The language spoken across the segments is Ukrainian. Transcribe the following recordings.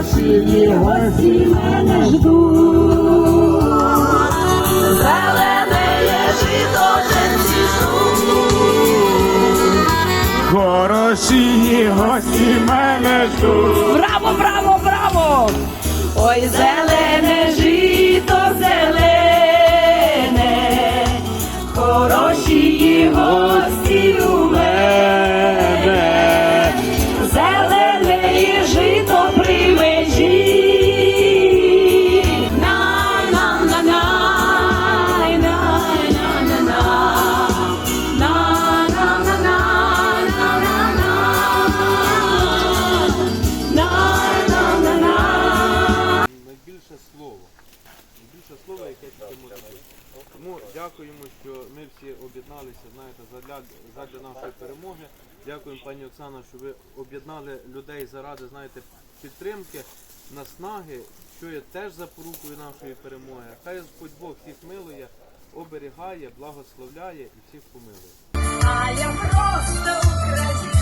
Хороші гості мене ждуть, зелене є жито жінці ждуть. Хороші гості. Браво, браво, браво! Ой, Найбільше слово, яке тільки може бути. Тому дякуємо, що ми всі об'єдналися, знаєте, задля, задля нашої перемоги. Дякуємо, пані Оксана, що ви об'єднали людей заради, знаєте, підтримки, наснаги, що є теж запорукою нашої перемоги. Хай Господь Бог всіх милує, оберігає, благословляє і всіх помилує. А я просто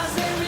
más de